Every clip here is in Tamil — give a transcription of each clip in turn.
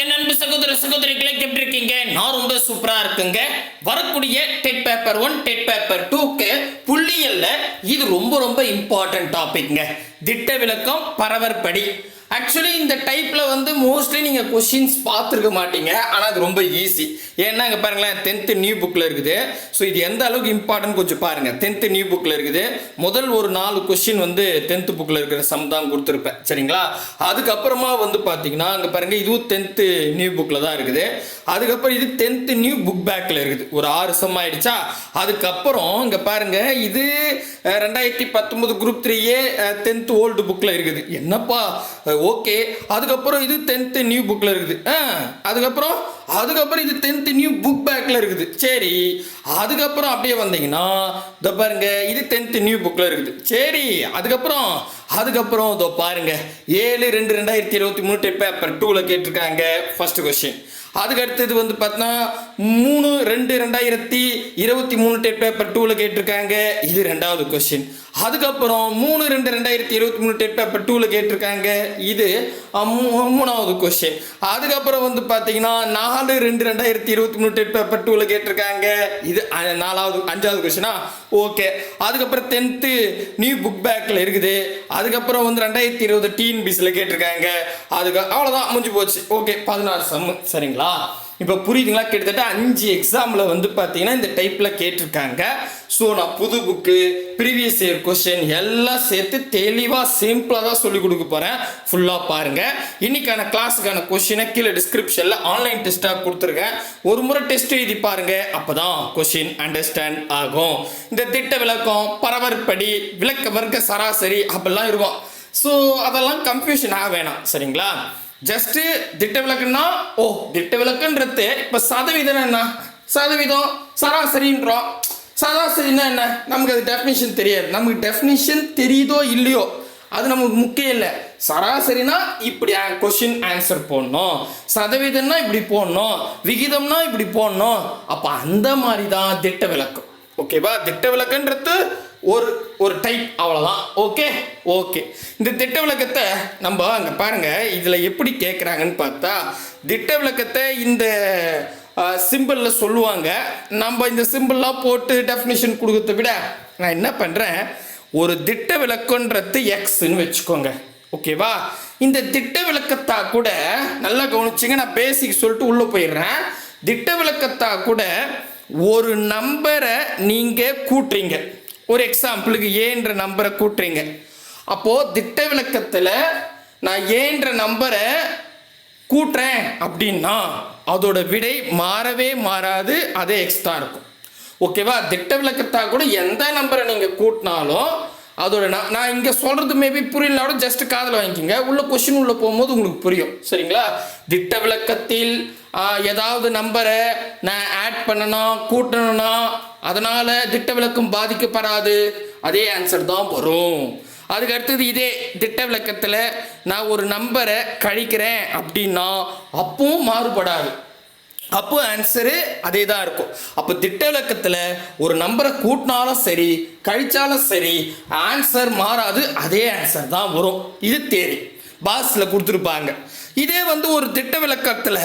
என் அன்பு சகோதர சகோதரிகளை எப்படி இருக்கீங்க நான் ரொம்ப சூப்பரா இருக்குங்க. வரக்கூடிய TET paper one TET paper டூக்கு புள்ளியல்ல இது ரொம்ப ரொம்ப இம்பார்ட்டன்ட் டாபிக்ங்க திட்ட விளக்கம் பரவற்படி. ஆக்சுவலி இந்த டைப்பில் வந்து மோஸ்ட்லி நீங்கள் கொஷின்ஸ் பார்த்துருக்க மாட்டீங்க. ஆனால் அது ரொம்ப ஈஸி ஏன்னா இங்கே பாருங்களேன் டென்த்து நியூ புக்கில் இருக்குது. ஸோ இது எந்த அளவுக்கு இம்பார்ட்டன்ட் கொஞ்சம் பாருங்கள் டென்த்து நியூ புக்கில் இருக்குது. முதல் ஒரு நாலு கொஷின் வந்து டென்த்து புக்கில் இருக்கிற சம் தான் கொடுத்துருப்பேன். சரிங்களா? அதுக்கப்புறமா வந்து பார்த்தீங்கன்னா அங்கே பாருங்கள் இதுவும் டென்த்து நியூ புக்கில் தான் இருக்குது. அதுக்கப்புறம் இது டென்த்து நியூ புக் பேக்கில் இருக்குது. ஒரு ஆறு சம் ஆயிடுச்சா? அதுக்கப்புறம் இங்கே பாருங்க இது ரெண்டாயிரத்தி பத்தொம்பது குரூப் த்ரீயே டென்த்து ஓல்டு புக்கில் இருக்குது. என்னப்பா ஓகே. அதுக்கப்புறம் இது டென்த்து நியூ புக்கில் இருக்குது. ஆ அதுக்கப்புறம் அதுக்கப்புறம் இது டென்த்து நியூ புக் பேக்கில் இருக்குது. சரி. அதுக்கப்புறம் அப்படியே வந்தீங்கன்னா இதோ பாருங்க இது டென்த்து நியூ புக்கில் இருக்குது. சரி. அதுக்கப்புறம் அதுக்கப்புறம் இதோ பாருங்க ஏழு ரெண்டு ரெண்டாயிரத்தி இருபத்தி மூணு டெட் பேப்பர் டூவில் கேட்டிருக்காங்க. ஃபர்ஸ்ட் கொஸ்டின் அதுக்கு அடுத்தது வந்து பார்த்தீங்கன்னா மூணு ரெண்டு ரெண்டாயிரத்தி இருபத்தி மூணு டெட் பேப்பர் டூவில் கேட்டிருக்காங்க. இது ரெண்டாவது கொஸ்டின் அதுக்கப்புறம் மூணு ரெண்டு ரெண்டாயிரத்தி இருபத்தி மூணு டெட் பேப்பர் டூவில் கேட்டிருக்காங்க. இது மூணாவது கொஸ்டின் அதுக்கப்புறம் வந்து பார்த்தீங்கன்னா நாலு ரெண்டு ரெண்டாயிரத்தி இருபத்தி மூணு டெட் பேப்பர் டூவில் கேட்டிருக்காங்க. இது நாலாவது அஞ்சாவது கொஸ்டினா ஓகே அதுக்கப்புறம் டென்த்து நியூ புக் பேக்கில் இருக்குது. அதுக்கப்புறம் வந்து ரெண்டாயிரத்தி இருபது டீன் பிஸில் கேட்டிருக்காங்க. அதுக்கு அவ்வளோதான் முடிஞ்சு போச்சு. ஓகே பதினாறு சம்மு. சரிங்களா? இப்போ புரியுதுங்களா? கிட்டத்தட்ட அஞ்சு எக்ஸாமில் வந்து பார்த்தீங்கன்னா இந்த டைப்பில் கேட்டிருக்காங்க. ஸோ நான் புது புக்கு ப்ரீவியஸ் இயர் கொஸ்டின் எல்லாம் சேர்த்து தெளிவாக சிம்பிளாக தான் சொல்லிக் கொடுக்க போகிறேன் ஃபுல்லாக பாருங்கள் இன்னைக்கான கிளாஸுக்கான கொஷினை கீழே டிஸ்கிரிப்ஷனில் ஆன்லைன் டெஸ்ட்டாக கொடுத்துருக்கேன். ஒரு முறை டெஸ்ட் எழுதி பாருங்கள் அப்போ தான் கொஷின் அண்டர்ஸ்டாண்ட் ஆகும். இந்த திட்ட விளக்கம் பரவற்படி விளக்க வர்க்க சராசரி அப்படிலாம் இருக்கும். ஸோ அதெல்லாம் கன்ஃபியூஷன் ஆக வேணாம். சரிங்களா? ஜஸ்ட் திட்ட விளக்குன்னா ஓ திட்ட விளக்குன்றது இப்போ சதவீதம் என்ன? சதவீதம் சராசரின்றோம். சராசரினா என்ன நமக்கு அது டெஃபினிஷன் தெரியாது. நமக்கு டெஃபினிஷன் தெரியுதோ இல்லையோ அது நமக்கு முக்கியம் இல்லை. சராசரினா இப்படி கொஷின் ஆன்சர் போடணும். சதவீதம்னா இப்படி போடணும். விகிதம்னா இப்படி போடணும். அப்போ அந்த மாதிரி தான் திட்ட விளக்கம் ஓகேவா திட்ட விளக்குன்றது ஒரு ஒரு டைப் அவ்வளோதான் ஓகே ஓகே இந்த திட்ட விளக்கத்தை நம்ம அங்கே பாருங்கள் இதில் எப்படி கேட்குறாங்கன்னு பார்த்தா திட்ட விளக்கத்தை இந்த சிம்பிளில் சொல்லுவாங்க. நம்ம இந்த சிம்பிள்லாம் போட்டு டெஃபினேஷன் கொடுக்கறத விட நான் என்ன பண்ணுறேன் ஒரு திட்ட விளக்கன்றது எக்ஸ்ன்னு வச்சுக்கோங்க. ஓகேவா இந்த திட்ட விளக்கத்தா கூட நல்லா கவனிச்சிங்க. நான் பேசிக் சொல்லிட்டு உள்ளே போயிடுறேன். திட்ட விளக்கத்தா கூட ஒரு நம்பரை நீங்கள் கூட்டுறீங்க. ஒரு எக்ஸாம்பிளுக்கு ஏன்ற நம்பரை கூட்டுறீங்க. அப்போது திட்ட விளக்கத்தில் நான் ஏன்ற நம்பரை கூட்டுறேன் அப்படின்னா அதோட விடை மாறவே மாறாது அதே எக்ஸ் தான் இருக்கும். ஓகேவா திட்ட விளக்கத்தாக கூட எந்த நம்பரை நீங்கள் கூட்டினாலும் அதோட நான் நான் இங்கே சொல்கிறது மேபி புரியலனாலும் ஜஸ்ட் காதில் வாங்கிக்கோங்க. உள்ள கொஷின் உள்ளே போகும்போது உங்களுக்கு புரியும். சரிங்களா? திட்ட விளக்கத்தில் ஏதாவது நம்பரை நான் ஆட் பண்ணணும் கூட்டணும்னா அதனால் திட்ட விளக்கம் பாதிக்கப்படாது. அதே ஆன்சர் தான் வரும். அதுக்கு அடுத்தது இதே திட்ட விளக்கத்தில் நான் ஒரு நம்பரை கழிக்கிறேன் அப்படின்னா அப்பவும் மாறுபடாது. அப்போ ஆன்சரு அதே தான் இருக்கும். அப்போ திட்ட விளக்கத்தில் ஒரு நம்பரை கூட்டினாலும் சரி கழிச்சாலும் சரி ஆன்சர் மாறாது அதே ஆன்சர் தான் வரும். இது தேரி பாஸில் கொடுத்துருப்பாங்க. இதே வந்து ஒரு திட்ட விளக்கத்தில்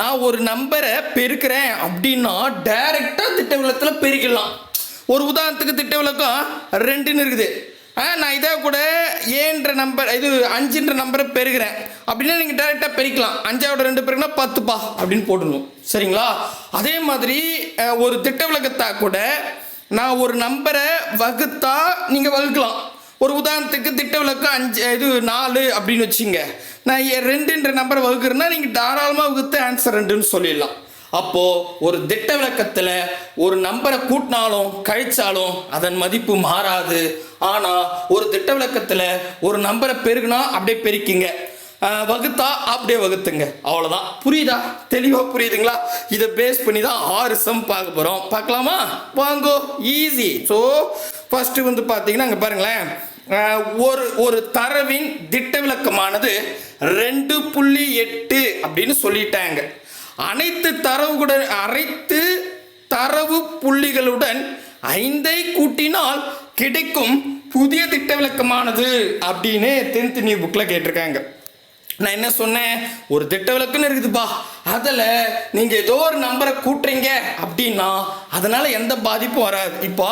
நான் ஒரு நம்பரை பெருக்கிறேன் அப்படின்னா டைரெக்டாக திட்ட விளக்கத்தில் பெருக்கலாம் ஒரு உதாரணத்துக்கு திட்ட விளக்கம் ரெண்டுன்னு இருக்குது. நான் இதை கூட ஏன்ற நம்பர் இது அஞ்சுன்ற நம்பரை பெருகிறேன் அப்படின்னா நீங்கள் டேரெக்டாக பெருக்கலாம். அஞ்சாவோட ரெண்டு பெருக்குனா பத்துப்பா அப்படின்னு போடணும் சரிங்களா? அதே மாதிரி ஒரு திட்ட விளக்கத்தா கூட நான் ஒரு நம்பரை வகுத்தா நீங்கள் வகுக்கலாம். ஒரு உதாரணத்துக்கு திட்ட விளக்கம் அஞ்சு இது நாலு அப்படின்னு வச்சுங்க. நான் ரெண்டுன்ற நம்பரை வகுக்கிறேன்னா நீங்கள் தாராளமாக வகுத்து ஆன்சர் ரெண்டுன்னு சொல்லிடலாம். அப்போ ஒரு திட்ட விளக்கத்தில் ஒரு நம்பரை கூட்டினாலும் கழிச்சாலும் அதன் மதிப்பு மாறாது. ஆனால் ஒரு திட்ட விளக்கத்தில் ஒரு நம்பரை பெருகுனா அப்படியே பெருக்கிங்க. வகுத்தா அப்படியே வகுத்துங்க. அவ்வளோதான் புரியுதா? தெளிவாக புரியுதுங்களா? இதை பேஸ் பண்ணி தான் ஆறு சம் பார்க்க போகிறோம் பார்க்கலாமா? வாங்கோ. ஈஸி ஸோ ஃபஸ்ட்டு வந்து பார்த்தீங்கன்னா அங்கே பாருங்களேன். ஒரு ஒரு தரவின் திட்ட விளக்கமானது ரெண்டு புள்ளி எட்டு அப்படின்னு சொல்லிட்டாங்க. அனைத்து தரவுடன் அனைத்து தரவு புள்ளிகளுடன் ஐந்தை கூட்டினால் கிடைக்கும் புதிய திட்ட விளக்கமானது அப்படின்னு டென்த் நியூ புக்கில் கேட்டிருக்காங்க. நான் என்ன சொன்னேன்? ஒரு திட்ட விளக்குன்னு இருக்குதுப்பா. அதில் நீங்கள் ஏதோ ஒரு நம்பரை கூட்டுறீங்க அப்படின்னா அதனால் எந்த பாதிப்பும் வராது. இப்போ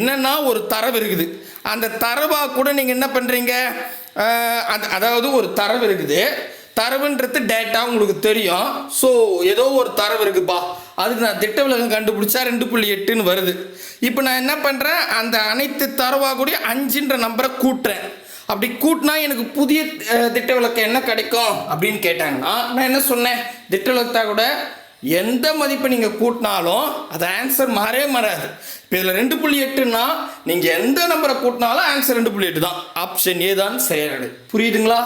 என்னென்னா ஒரு தரவு இருக்குது. அந்த தரவாக கூட நீங்கள் என்ன பண்ணுறீங்க அதாவது ஒரு தரவு இருக்குது. தரவுன்றது டேட்டா உங்களுக்கு தெரியும். ஸோ ஏதோ ஒரு தரவு இருக்குப்பா. அதுக்கு நான் திட்ட விலகம் கண்டுபிடிச்சா ரெண்டு புள்ளி எட்டுன்னு வருது. இப்போ நான் என்ன பண்ணுறேன் அந்த அனைத்து தரவாக கூடிய அஞ்சுன்ற நம்பரை கூட்டுறேன். அப்படி கூட்டினா எனக்கு புதிய திட்ட விளக்கம் என்ன கிடைக்கும் அப்படின்னு கேட்டாங்கன்னா நான் என்ன சொன்னேன்? திட்ட விளக்கத்தா கூட எந்த மதிப்பை நீங்கள் கூட்டினாலும் அது ஆன்சர் மாறவே மாறாது. இப்போ இதில் ரெண்டு புள்ளி எட்டுன்னா நீங்கள் எந்த நம்பரை கூட்டினாலும் ஆன்சர் ரெண்டு புள்ளி எட்டு தான். ஆப்ஷன் ஏ தான் சரியானது புரியுதுங்களா?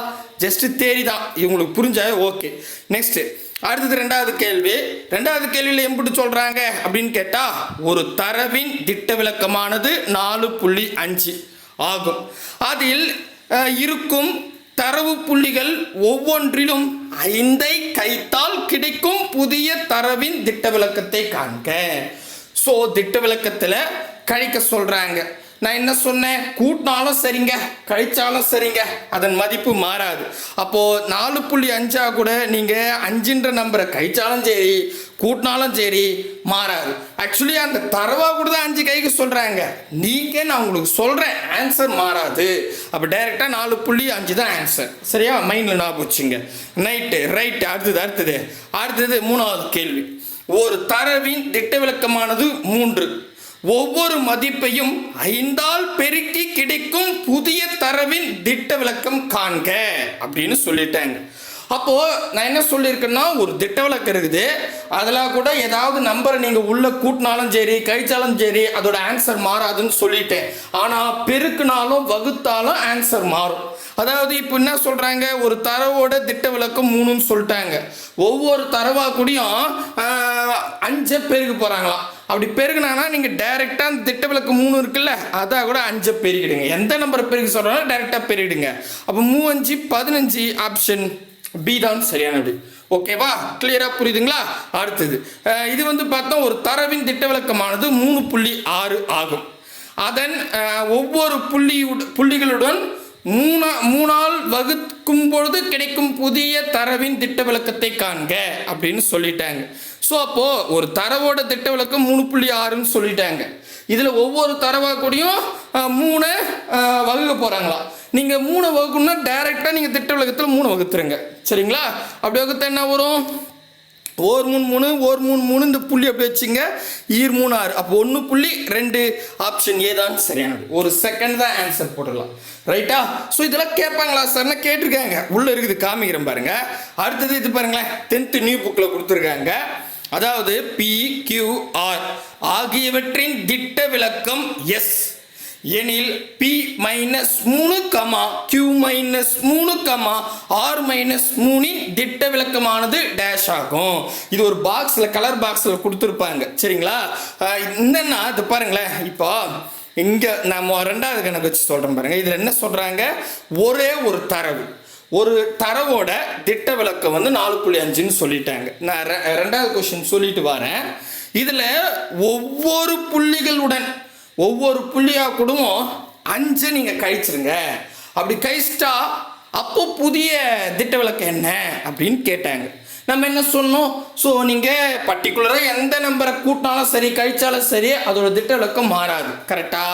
ஜஸ்ட் தேரி தான். இவங்களுக்கு புரிஞ்சாவே ஓகே நெக்ஸ்ட்டு அடுத்தது ரெண்டாவது கேள்வி. ரெண்டாவது கேள்வியில் எப்படி சொல்கிறாங்க அப்படின்னு கேட்டால் ஒரு தரவின் திட்ட விளக்கமானது நாலு புள்ளி அஞ்சு. ஆகும். அதில் இருக்கும் தரவு புள்ளிகள் ஒவ்வொன்றிலும் ஐந்தை கைத்தால் கிடைக்கும் புதிய தரவின் திட்ட விளக்கத்தை காண்க. ஸோ திட்ட விளக்கத்தில் கழிக்க சொல்கிறாங்க நான் என்ன சொன்னேன்? கூட்டினாலும் சரிங்க கழிச்சாலும் சரிங்க. அதன் மதிப்பு மாறாது. அப்போது நாலு புள்ளி அஞ்சா கூட நீங்கள் அஞ்சுன்ற நம்பரை கழிச்சாலும் சரி கூட்டினாலும் சரி மாறாது. ஆக்சுவலி அந்த தரவா கூட தான் அஞ்சு கைக்கு சொல்கிறாங்க நீங்கள் நான் உங்களுக்கு சொல்கிறேன் ஆன்சர் மாறாது. அப்போ டைரெக்டாக நாலு புள்ளி அஞ்சு தான் ஆன்சர் சரியா? மைண்டில் ஞாபகம் வச்சுங்க நைட்டு ரைட்டு அடுத்தது அடுத்தது. அடுத்தது மூணாவது கேள்வி. ஒரு தரவின் திட்ட விளக்கமானது மூன்று. ஒவ்வொரு மதிப்பையும் ஐந்தால் பெருக்கி கிடைக்கும் புதிய தரவின் திட்ட விளக்கம் காண்க. அப்படின்னு சொல்லிட்டாங்க. அப்போ நான் என்ன சொல்லியிருக்கேன்னா ஒரு திட்ட விளக்கம் இருக்குது. அதில் கூட ஏதாவது நம்பரை நீங்கள் உள்ள கூட்டினாலும் சரி கழிச்சாலும் சரி அதோட ஆன்சர் மாறாதுன்னு சொல்லிட்டேன். ஆனால் பெருக்குனாலும் வகுத்தாலும் ஆன்சர் மாறும். அதாவது இப்போ என்ன சொல்கிறாங்க ஒரு தரவோட திட்ட விளக்கம் மூணுன்னு சொல்லிட்டாங்க. ஒவ்வொரு தரவா கூடயும் ஆஹ், அஞ்சை பெருக்க போகிறாங்களாம் அப்படி பெருகுனாங்கன்னா நீங்கள் டைரெக்டாக அந்த திட்ட விளக்கு மூணு இருக்குல்ல அதான் கூட அஞ்சை பெருகிடுங்க எந்த நம்பரை பெருக்க சொல்கிறாலும் டைரெக்டாக பெருகிடுங்க அப்போ மூவஞ்சு பதினஞ்சு ஆப்ஷன் பி தான் சரியானது ஓகேவா கிளியராக புரியுதுங்களா? அடுத்தது. இது வந்து பார்த்தோம் ஒரு தரவின் திட்ட விளக்கமானது மூணு புள்ளி ஆறு ஆகும். அதன் ஒவ்வொரு புள்ளியுட புள்ளிகளுடன் மூணா மூணால் வகுக்கும் பொழுது கிடைக்கும் புதிய தரவின் திட்ட விளக்கத்தை காண்க அப்படின்னு சொல்லிட்டாங்க. ஸோ அப்போது ஒரு தரவோட திட்ட விளக்கம் மூணு புள்ளி ஆறுன்னு சொல்லிட்டாங்க. இதில் ஒவ்வொரு தரவாக கூடயும் மூணு வகுக்க போகிறாங்களா நீங்கள் மூணு வகுக்கணும்னா டைரெக்டாக நீங்கள் திட்ட விளக்கத்தில் மூணு வகுத்துருங்க. சரிங்களா? அப்படி வகுத்தா என்ன வரும்? ஓர் மூணு மூணு ஓர் மூணு மூணு இந்த புள்ளி அப்படி வச்சுங்க. ஈர் மூணு ஆறு. அப்போ ஒன்று புள்ளி ரெண்டு. ஆப்ஷன் ஏ தான் சரியானது. ஒரு செகண்ட் தான் ஆன்சர் போட்டுடலாம். ரைட்டா ஸோ இதெல்லாம் கேட்பாங்களா சார்னா கேட்டிருக்காங்க? உள்ளே இருக்குது காமிக்கிறேன் பாருங்க. அடுத்தது இது பாருங்களேன். டென்த்து நியூ புக்கில் கொடுத்துருக்காங்க. அதாவது பி கியூ ஆர் ஆகியவற்றின் திட்ட விளக்கம் எஸ் எனில் பி மைனஸ் மூணு கமா கியூ மைனஸ் மூணு கமா ஆர் மைனஸ் மூணின் திட்ட விளக்கமானது டேஷ் ஆகும். இது ஒரு பாக்ஸில் கலர் பாக்ஸில் கொடுத்துருப்பாங்க. சரிங்களா? அஹ் என்னன்னா இது பாருங்களேன். இப்போ இங்கே நம்ம ரெண்டாவது கணக்கு வச்சு சொல்கிறேன் பாருங்க. இதில் என்ன சொல்கிறாங்க ஒரே ஒரு தரவு. ஒரு தரவோட திட்ட விளக்கம் வந்து நாலு புள்ளி அஞ்சுன்னு சொல்லிட்டாங்க. நான் ரெ- ரெண்டாவது கொஸ்டின் சொல்லிட்டு வரேன். இதில் ஒவ்வொரு புள்ளிகளுடன் ஒவ்வொரு புள்ளியாக கூடவும் அஞ்சு நீங்கள் கழிச்சிருங்க. அப்படி கழிச்சிட்டா அப்போ புதிய திட்ட விளக்கம் என்ன அப்படின்னு கேட்டாங்க. நம்ம என்ன சொன்னோம்? ஸோ நீங்கள் பர்டிகுலராக எந்த நம்பரை கூட்டினாலும் சரி கழிச்சாலும் சரி அதோட திட்ட விளக்கம் மாறாது கரெக்டா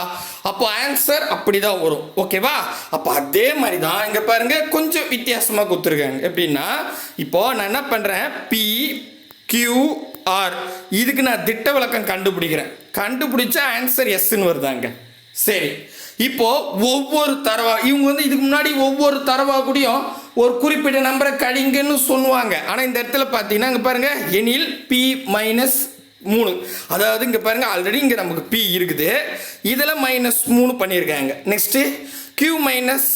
அப்போ ஆன்சர் அப்படி தான் வரும் ஓகேவா அப்போ அதே மாதிரி தான் இங்கே பாருங்கள் கொஞ்சம் வித்தியாசமாக கொடுத்துருக்காங்க. எப்படின்னா இப்போது நான் என்ன பண்ணுறேன் பி ஆர். இதுக்கு நான் திட்ட விளக்கம் கண்டுபிடிக்கிறேன். கண்டுபிடிச்சா ஆன்சர் எஸ்ன்னு வருதாங்க. சரி. இப்போ ஒவ்வொரு தரவா இவங்க வந்து இதுக்கு முன்னாடி ஒவ்வொரு தரவா கூடயும் ஒரு குறிப்பிட்ட நம்பரை கழிங்கன்னு சொல்லுவாங்க. ஆனால் இந்த இடத்துல பார்த்தீங்கன்னா இங்கே பாருங்க எனில் பி மைனஸ் மூணு. அதாவது இங்கே பாருங்க ஆல்ரெடி இங்கே நமக்கு பி இருக்குது. இதில் மைனஸ் மூணு பண்ணியிருக்காங்க. நெக்ஸ்ட்டு கியூ மைனஸ்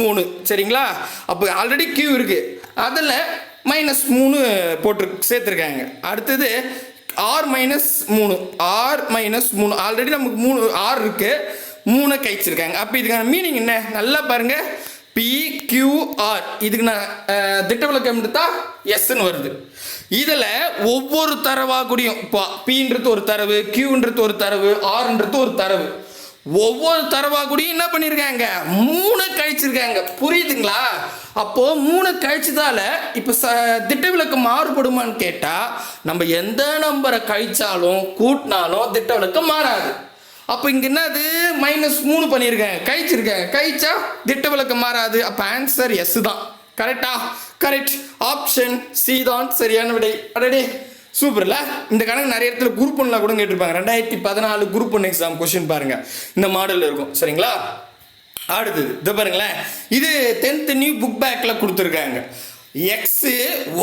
மூணு. சரிங்களா? அப்போ ஆல்ரெடி கியூ இருக்குது அதில் மைனஸ் மூணு போட்டு சேர்த்துருக்காங்க. அடுத்தது ஆர் மைனஸ் மூணு. ஆர் மைனஸ் மூணு. ஆல்ரெடி நமக்கு மூணு ஆர் இருக்குது மூணை கழிச்சிருக்காங்க. அப்போ இதுக்கான மீனிங் என்ன? நல்லா பாருங்கள் பிக்யூஆர் இதுக்கு நான் திட்ட விளக்கம் எடுத்தா எஸ்ன்னு வருது. இதில் ஒவ்வொரு தரவாக கூடியும் இப்போ பின்றது ஒரு தரவு கியூன்றது ஒரு தரவு ஆர்ன்றது ஒரு தரவு. ஒவ்வொரு தரவா கூடயும் என்ன பண்ணியிருக்காங்க மூணு கழிச்சிருக்காங்க. புரியுதுங்களா? அப்போ மூணு கழிச்சதால இப்போ ச திட்ட விளக்கு மாறுபடுமான்னு கேட்டால் நம்ம எந்த நம்பரை கழிச்சாலும் கூட்டினாலும் திட்ட விலக்கு மாறாது. அப்போ இங்கே என்னது? மைனஸ் மூணு பண்ணியிருக்காங்க கழிச்சிருக்காங்க. கழிச்சா திட்ட விலக்கு மாறாது. அப்போ ஆன்சர் எஸ் தான். கரெக்டா கரெக்ட் ஆப்ஷன் சி தான். சரியான விடை. அடடே சூப்பர்ல? இந்த கணக்கு நிறைய இடத்துல குரூப் ஒன்ல கூட கேட்டிருப்பாங்க. ரெண்டாயிரத்தி பதினாலு குரூப் ஒன் எக்ஸாம் கொஸ்டின் பாருங்கள் இந்த மாடலில் இருக்கும். சரிங்களா? அடுத்தது இது பாருங்களேன். இது டென்த்து நியூ புக் பேக்கில் கொடுத்துருக்காங்க. எக்ஸு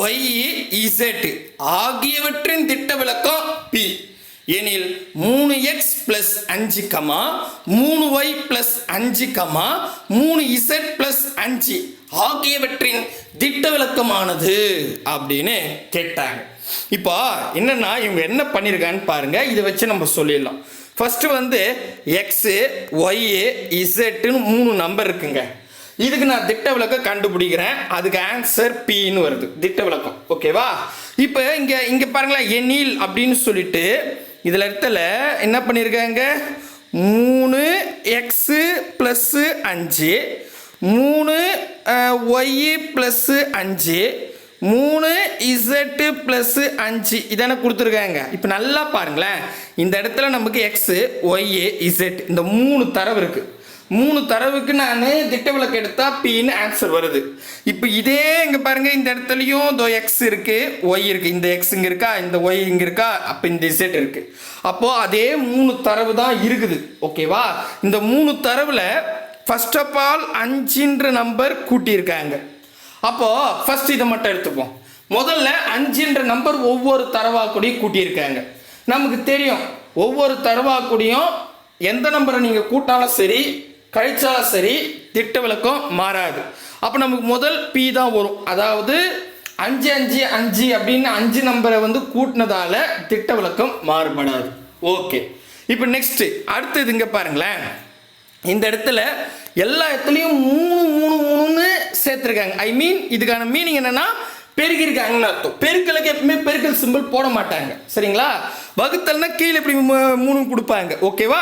ஒய் இசட் ஆகியவற்றின் திட்ட விளக்கம் பி எனில் மூணு எக்ஸ் பிளஸ் அஞ்சு கமா மூணு ஒய் பிளஸ் அஞ்சு கமா மூணு இசட் பிளஸ் அஞ்சு ஆகியவற்றின் திட்ட விளக்கமானது அப்படின்னு கேட்டாங்க. இப்போ என்னன்னா இவங்க என்ன பண்ணியிருக்கான்னு பாருங்க. இதை வச்சு நம்ம சொல்லிடலாம். ஃபர்ஸ்ட் வந்து எக்ஸு ஒய்யு இசட்டுன்னு மூணு நம்பர் இருக்குங்க. இதுக்கு நான் திட்ட விளக்கம் கண்டுபிடிக்கிறேன். அதுக்கு ஆன்சர் பின்னு வருது. திட்ட விளக்கம். ஓகேவா இப்போ இங்கே இங்கே பாருங்களேன். எனில் அப்படின்னு சொல்லிட்டு இதில் இடத்துல என்ன பண்ணியிருக்காங்க மூணு எக்ஸு ப்ளஸ்ஸு அஞ்சு மூணு ஒய் ப்ளஸ்ஸு அஞ்சு மூணு இசட்டு ப்ளஸ்ஸு அஞ்சு. இதான கொடுத்துருக்காங்க. இப்போ நல்லா பாருங்களேன். இந்த இடத்துல நமக்கு எக்ஸு ஒய்ஏ இசட் இந்த மூணு தரவு இருக்குது மூணு தரவுக்கு நான் திட்ட விளக்கு எடுத்தா பின்னு ஆன்சர் வருது. இப்போ இதே இங்கே பாருங்க இந்த இடத்துலையும் இதோ எக்ஸ் இருக்கு ஒய் இருக்கு. இந்த எக்ஸ் இங்கே இருக்கா இந்த ஒய் இங்கே இருக்கா அப்போ இந்த இசட் இருக்கு. அப்போ அதே மூணு தரவு தான் இருக்குது. ஓகேவா இந்த மூணு தரவுல ஃபர்ஸ்ட் ஆஃப் ஆல் அஞ்சுன்ற நம்பர் கூட்டியிருக்காங்க. அப்போ ஃபர்ஸ்ட் இதை மட்டும் எடுத்துப்போம். முதல்ல அஞ்சுன்ற நம்பர் ஒவ்வொரு தரவா கூடயும் கூட்டியிருக்காங்க. நமக்கு தெரியும் ஒவ்வொரு தரவா கூடயும் எந்த நம்பரை நீங்கள் கூட்டாலும் சரி கழிச்சாலும் சரி திட்ட விளக்கம் மாறாது. அப்போ நமக்கு முதல் பி தான் வரும். அதாவது அஞ்சு அஞ்சு அஞ்சு அப்படின்னு அஞ்சு நம்பரை வந்து கூட்டினதால திட்ட விளக்கம் மாறுபடாது. ஓகே இப்போ நெக்ஸ்ட் அடுத்தது இங்கே பாருங்களேன். இந்த இடத்துல எல்லா இடத்துலையும் மூணு மூணு மூணுன்னு சேர்த்துருக்காங்க. ஐ மீன் இதுக்கான மீனிங் என்னன்னா பெருகிருக்காங்கன்னு அர்த்தம். பெருக்கலுக்கு எப்பவுமே பெருக்கல் சிம்பிள் போட மாட்டாங்க. சரிங்களா? வகுத்தல்னா கீழே இப்படி மூ- மூணு கொடுப்பாங்க. ஓகேவா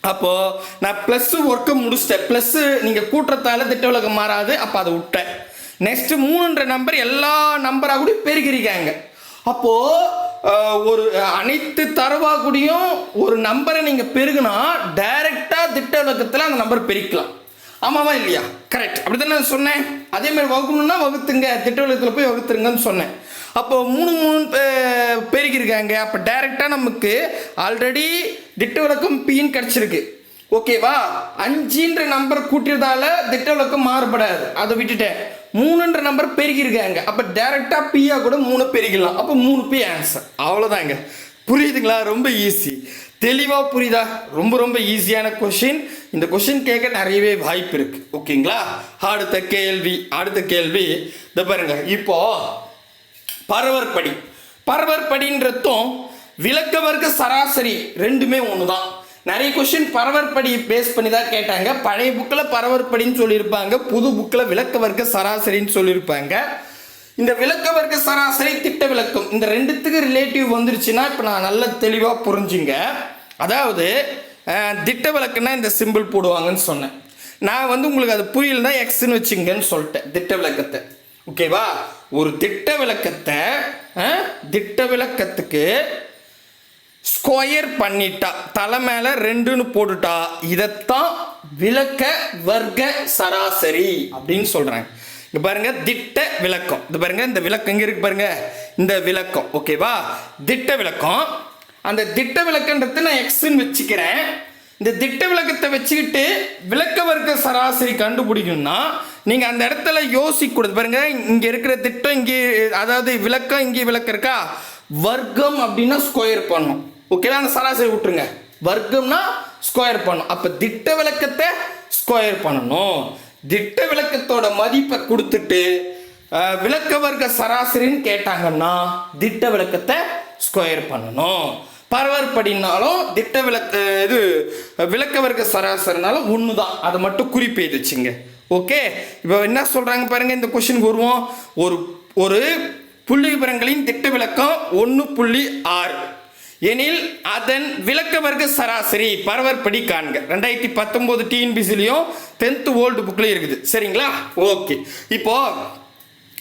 அப்போ நான் ப்ளஸ்ஸு ஒர்க்கை முடிச்சிட்டேன். ப்ளஸ்ஸு நீங்கள் கூட்டுறதால திட்ட விலக்கம் மாறாது. அப்போ அதை விட்டேன். நெக்ஸ்ட் மூணுன்ற நம்பர் எல்லா நம்பராக கூட பெருகிருக்காங்க அப்போ ஒரு அனைத்து தரவாக கூடயும் ஒரு நம்பரை நீங்க பெருகுனா டைரக்ட் திட்ட அந்த நம்பர் பெருக்கலாம். ஆமாவா இல்லையா? கரெக்ட் அப்படிதான் நான் சொன்னேன்? அதே மாதிரி வகுக்கணும்னா வகுத்துங்க. திட்டவிலக்கத்தில் போய் வகுத்துருங்கன்னு சொன்னேன். அப்போ மூணு மூணு பெருகிருக்காங்க அப்போ டைரெக்டாக நமக்கு ஆல்ரெடி திட்ட விளக்கம் பின்னு கிடச்சிருக்கு ஓகேவா அஞ்சுன்ற நம்பர் கூட்டியதால திட்ட விளக்கம் மாறுபடாது. அதை விட்டுட்டேன். மூணுன்ற நம்பர் பெருகிருக்காங்க அப்போ டைரக்டா பியா கூட மூணு பெருகிடலாம் அப்போ மூணு பி ஆன்சர் அவ்வளோதாங்க புரியுதுங்களா? ரொம்ப ஈஸி தெளிவாக புரியுதா ரொம்ப ரொம்ப ஈஸியான கொஷின் இந்த கொஷின் கேட்க நிறையவே வாய்ப்பு இருக்கு. ஓகேங்களா அடுத்த கேள்வி அடுத்த கேள்வி. இந்த பாருங்க. இப்போ பரவற்படி. பரவற்படின்றதும் விளக்க வர்க்க சராசரி ரெண்டுமே ஒன்று தான் நிறைய கொஷின் பரவற்படி பேஸ் பண்ணி தான் கேட்டாங்க. பழைய புக்கில் பரவற்படின்னு சொல்லியிருப்பாங்க. புது புக்கில் விளக்க வர்க்க சராசரின்னு சொல்லியிருப்பாங்க. இந்த விளக்க வர்க்க சராசரி திட்ட விளக்கம். இந்த ரெண்டுத்துக்கு ரிலேட்டிவ் வந்துருச்சுன்னா இப்போ நான் நல்ல தெளிவாக புரிஞ்சுங்க. அதாவது திட்ட விளக்குன்னா இந்த சிம்பிள் போடுவாங்கன்னு சொன்னேன். நான் வந்து உங்களுக்கு அது புரியலன்னா எக்ஸ்ன்னு வச்சுங்கன்னு சொல்லிட்டேன் திட்ட விளக்கத்தை. ஓகேவா ஒரு திட்ட விளக்கத்தை திட்ட விளக்கத்துக்கு ஸ்கொயர் பண்ணிட்டா தலை மேலே ரெண்டுன்னு போட்டுட்டா இதைத்தான் விளக்க வர்க்க சராசரி அப்படின்னு சொல்கிறேன் இங்கே பாருங்க திட்ட விளக்கம். இது பாருங்க இந்த விளக்கம் இங்கே இருக்கு பாருங்க? இந்த விளக்கம் ஓகேவா திட்ட விளக்கம். அந்த திட்ட விளக்கன்றது நான் எக்ஸ்ன்னு வச்சுக்கிறேன். இந்த திட்ட விளக்கத்தை வச்சுக்கிட்டு விளக்க வர்க்க சராசரி கண்டுபிடிக்கணும்னா நீங்கள் அந்த இடத்துல யோசிக்கூடாது பாருங்க இங்கே இருக்கிற திட்டம் இங்கே அதாவது விளக்கம் இங்கே விளக்கம் இருக்கா? வர்க்கம் அப்படின்னா ஸ்கொயர் பண்ணும். ஓகேவா அந்த சராசரி விட்டுருங்க. வர்க்கம்னா ஸ்கொயர் பண்ணும். அப்போ திட்ட விளக்கத்தை ஸ்கொயர் பண்ணணும். திட்ட விளக்கத்தோட மதிப்பை கொடுத்துட்டு விளக்க வர்க்க சராசரின்னு கேட்டாங்கன்னா திட்ட விளக்கத்தை ஸ்கொயர் பண்ணணும். பரவற்படினாலும் திட்ட விளக்க இது விளக்க வர்க்க சராசரினாலும் ஒன்று தான் அதை மட்டும் குறிப்பு எழுதிச்சிங்க. ஓகே? இப்போ என்ன சொல்கிறாங்க பாருங்கள் இந்த கொஷினுக்கு வருவோம். ஒரு ஒரு புள்ளி விவரங்களின் திட்ட விளக்கம் ஒன்று புள்ளி ஆறு. எனில் அதன் விளக்க வர்க்க சராசரி பரவற்படி காண்க. ரெண்டாயிரத்தி பத்தொம்போது டிஎன்பிசிலையும் டென்த்து ஓல்டு புக்லேயும் இருக்குது. சரிங்களா? ஓகே. இப்போ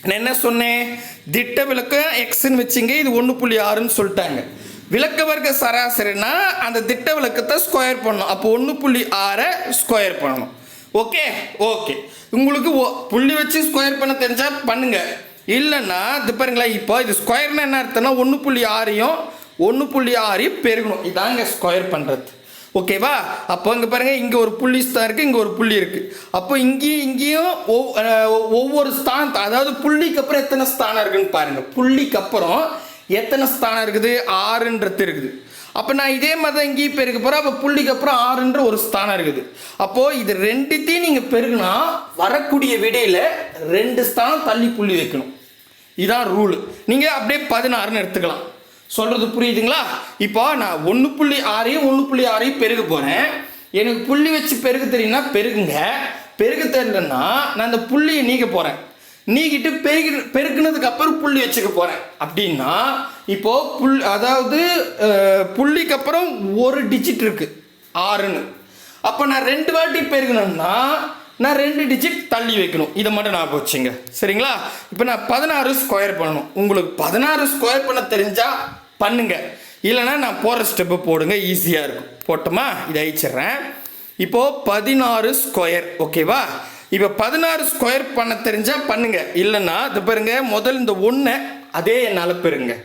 நான் என்ன சொன்னேன்? திட்ட விளக்கம் எக்ஸ்ன்னு வச்சுங்க இது ஒன்று புள்ளி ஆறுன்னு சொல்லிட்டாங்க. விளக்க வர்க்க சராசரினா அந்த திட்ட விளக்கத்தை ஸ்கொயர் பண்ணணும். அப்போ ஒன்று புள்ளி ஆறை ஸ்கொயர் பண்ணணும். ஓகே? ஓகே. உங்களுக்கு ஒ- புள்ளி வச்சு ஸ்கொயர் பண்ண தெரிஞ்சால் பண்ணுங்க. இல்லைன்னா இது பாருங்களேன் இப்போ இது ஸ்கொயர்னா என்ன அர்த்தம்னா ஒன்று புள்ளி ஆறையும் ஒன்று புள்ளி ஆறையும் பெருகணும். இதாங்க ஸ்கொயர் பண்ணுறது ஓகேவா அப்போ இங்கே பாருங்கள் இங்கே ஒரு புள்ளி ஸ்தான் இருக்குது இங்கே ஒரு புள்ளி இருக்குது அப்போ இங்கேயும் இங்கேயும் ஒவ்வொரு ஸ்தானம் அதாவது புள்ளிக்கு அப்புறம் எத்தனை ஸ்தானம் இருக்குன்னு பாருங்கள் புள்ளிக்கு அப்புறம் எத்தனை ஸ்தானம் இருக்குது? ஆறுன்றது இருக்குது. அப்போ நான் இதே மாதிரி தான் இங்கேயும் பெருக்க போகிறேன் அப்போ புள்ளிக்கு அப்புறம் ஆறுன்ற ஒரு ஸ்தானம் இருக்குது. அப்போது இது ரெண்டுத்தையும் நீங்கள் பெருகுனா வரக்கூடிய விடையில் ரெண்டு ஸ்தானம் தள்ளி புள்ளி வைக்கணும். இதான் ரூலு நீங்கள் அப்படியே பதினாறுன்னு எடுத்துக்கலாம். சொல்கிறது புரியுதுங்களா? இப்போ நான் ஒன்று புள்ளி ஆறையும் ஒன்று புள்ளி ஆறையும் பெருக போகிறேன் எனக்கு புள்ளி வச்சு பெருக தெரியும்னா பெருகுங்க. பெருக தெரியலன்னா நான் அந்த புள்ளியை நீக்க போகிறேன் நீக்கிட்டு பெருகி பெருக்குனதுக்கு அப்புறம் புள்ளி வச்சுக்க போகிறேன் அப்படின்னா இப்போது புல் அதாவது புள்ளிக்கு அப்புறம் ஒரு டிஜிட் இருக்குது ஆறுன்னு. அப்போ நான் ரெண்டு வாட்டி பெருகணும்னா நான் ரெண்டு டிஜிட் தள்ளி வைக்கணும். இதை மட்டும் நான் போச்சுங்க. சரிங்களா? இப்போ நான் பதினாறு ஸ்கொயர் பண்ணணும். உங்களுக்கு பதினாறு ஸ்கொயர் பண்ண தெரிஞ்சால் பண்ணுங்க. இல்லைன்னா நான் போகிற ஸ்டெப்பு போடுங்க. ஈஸியாக இருக்கும். போட்டோமா? இதை அழிச்சிடுறேன். இப்போது பதினாறு ஸ்கொயர் ஓகேவா இப்போ பதினாறு ஸ்கொயர் பண்ண தெரிஞ்சால் பண்ணுங்க. இல்லைன்னா இது பாருங்க முதல் இந்த ஒன்றை அதே என்னால் பெருங்க